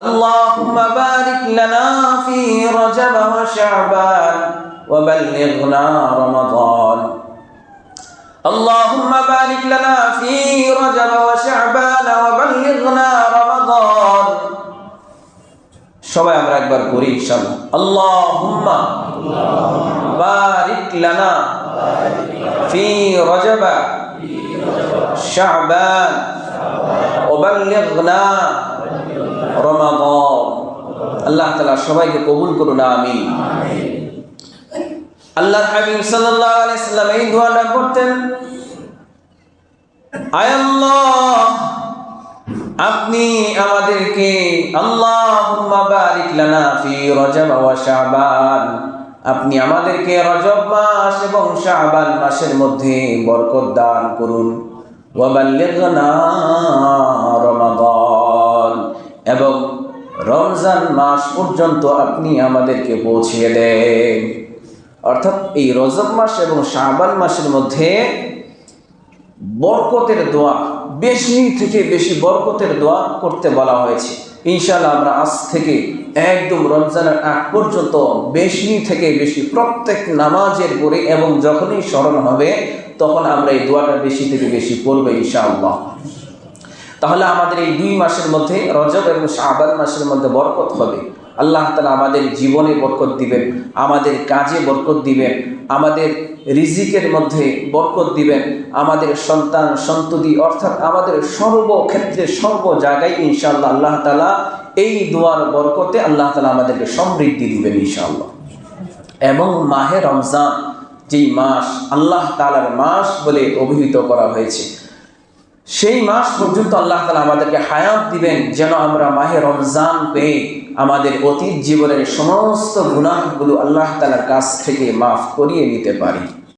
اللهم بارك لنا في رجب وشعبان وبلغنا رمضان اللهم بارك لنا في رجب وشعبان وبلغنا رمضان সবাই আমরা একবার করি ইনশাআল্লাহ আল্লাহুম্মা বারিক লানা ফি রজব শাবান وبلغنا আল্লাহ তাআলা সবাইকে কবুল করুন, আমিন। আল্লাহ হাবিব এই দোয়াটা করতেন আপনি আমাদেরকে আল্লাহুম্মা বারিক লানা ফি রজব ওয়া শাবান। আপনি আমাদেরকে রজব মাস এবং শাবান মাসের মধ্যে বরকত দান করুন। ওয়া বাল্লিগনা রমাদান। এবং রমজান মাস পর্যন্ত আপনি আমাদেরকে পৌঁছিয়ে দেন। অর্থাৎ এই রজব মাস এবং শাবান মাসের মধ্যে বরকতের দোয়া, বেশি থেকে বেশি বরকতের দোয়া করতে বলা হয়েছে। ইনশাআল্লাহ আমরা আজ থেকে একদম রমজানের আগ পর্যন্ত বেশি থেকে বেশি প্রত্যেক নামাজের পরে এবং যখনই স্মরণ হবে, তখন আমরা এই দোয়াটা বেশি থেকে বেশি পড়ব ইনশাআল্লাহ। তাহলে আমাদের এই দুই মাসের মধ্যে, রজব এবং শাবান মাসের মধ্যে বরকত হবে। আল্লাহ তালা আমাদের জীবনে বরকত দিবেন, আমাদের কাজে বরকত দিবেন, আমাদের রিজিকের মধ্যে বরকত দিবেন, আমাদের সন্তান সন্ততি অর্থাৎ আমাদের সর্বক্ষেত্রে সর্ব জায়গায় ইনশাআল্লাহ আল্লাহ তালা এই দোয়ার বরকতে আল্লাহ তালা আমাদেরকে সমৃদ্ধি দিবেন ইনশাআল্লাহ। এবং মাহে রমজান, যেই মাস আল্লাহ তালার মাস বলে অভিহিত করা হয়েছে সেই মাস পর্যন্ত আল্লাহ তালা আমাদেরকে হায়াত দিবেন যেন আমরা মাহে রমজান পেয়ে আমাদের অতীত জীবনের সমস্ত গুণাহগুলো আল্লাহ তালার কাছ থেকে মাফ করিয়ে নিতে পারি।